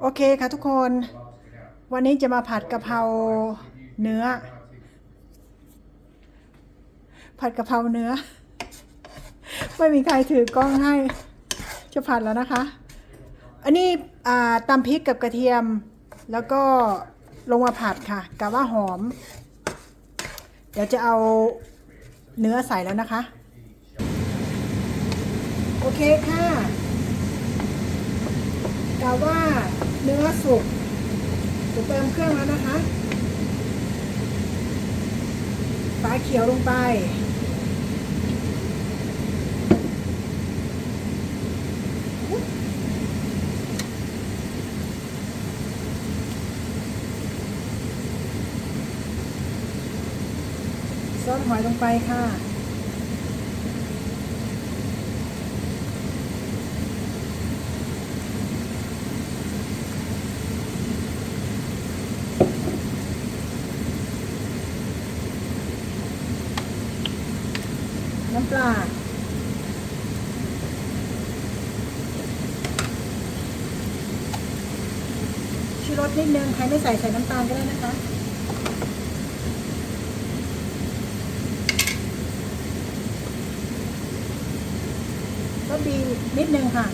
โอเคค่ะทุกคน can't ask you now. วันนี้จะมาผัดกะเพราเนื้อ ผัดกะเพราเนื้อ ไม่มีใครถือกล้องให้ จะผัดแล้วนะคะ อันนี้อ่าตำพริกกับกระเทียม แล้วก็ลงมาผัดค่ะกะว่าหอม เดี๋ยวจะเอาเนื้อใส่แล้วนะคะ โอเคค่ะ กะว่าเนื้อสุกจะเติมเครื่องแล้วนะคะฝาเขียวลงไป ซอสหอยลงไปค่ะ น้ำปลา ชูรสนิดนึง ใครไม่ใส่ใส่น้ำตาลก็ได้นะคะ ก็ดีนิดนึงค่ะ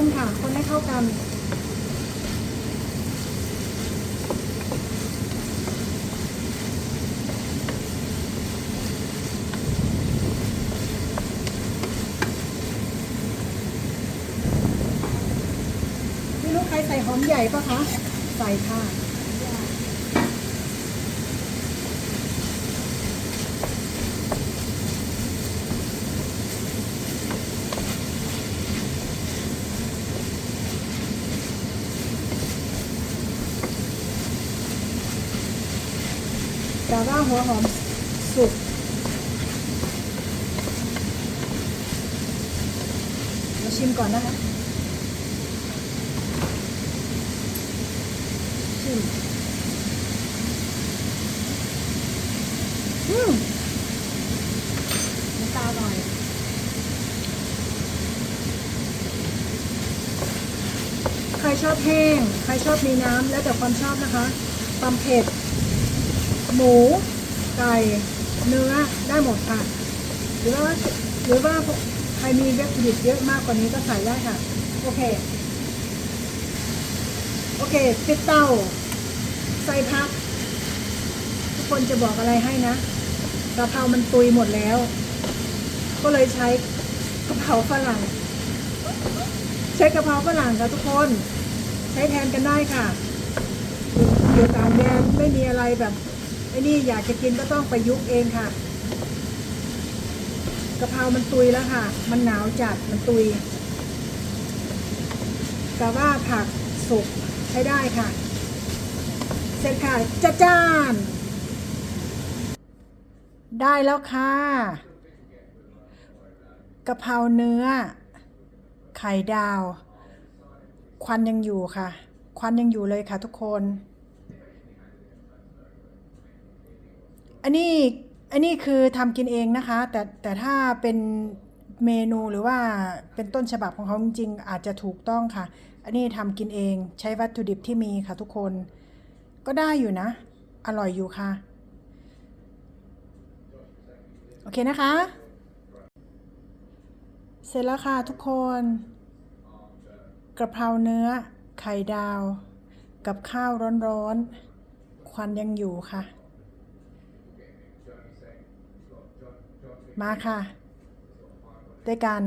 คนค่ะ คนให้เข้ากัน ไม่รู้ใครใส่หอมใหญ่ปะคะ ใส่ค่ะ แต่ว่าหัวหอมสุกมาชิมก่อนนะคะ ชิม อืมน้ำตาหน่อยใครชอบแห้ง ใครชอบมีน้ำ แล้วแต่ความชอบนะคะตำเผ็ด หมู ไก่ เนื้อได้หมดค่ะ หรือว่าหรือว่าใครมีวัตถุดิบเยอะมากกว่านี้ก็ใส่ได้ค่ะ โอเค โอเคปิดเตาใส่พัก ทุกคนจะบอกอะไรให้นะกะเพรามันตุยหมดแล้ว ก็เลยใช้กะเพราฝรั่ง ใช้กะเพราฝรั่งค่ะทุกคน ใช้แทนกันได้ค่ะอยู่ต่างแดนไม่มีอะไรแบบ ไอ้นี่อยากจะกินก็ต้องประยุกต์เองค่ะกะเพรามันตุยแล้วค่ะ มันหนาวจัดมันตุย แต่ว่าผักสุกใช้ได้ค่ะ เสร็จค่ะจ้าจ้าน ได้แล้วค่ะกะเพราเนื้อ ไข่ดาว ควันยังอยู่ค่ะ ควันยังอยู่เลยค่ะทุกคน อันนี้อันนี้คือทำกินเองนะคะ แต่แต่ถ้าเป็นเมนูหรือว่าเป็นต้นฉบับของเขาจริงๆอาจจะถูกต้องค่ะ อันนี้ทำกินเองใช้วัตถุดิบที่มีค่ะทุกคน ก็ได้อยู่นะ อร่อยอยู่ค่ะ โอเคนะคะ เสร็จแล้วค่ะทุกคน กระเพราเนื้อ ไข่ดาว กับข้าวร้อนๆ ควันยังอยู่ค่ะ มาค่ะ ด้วยกัน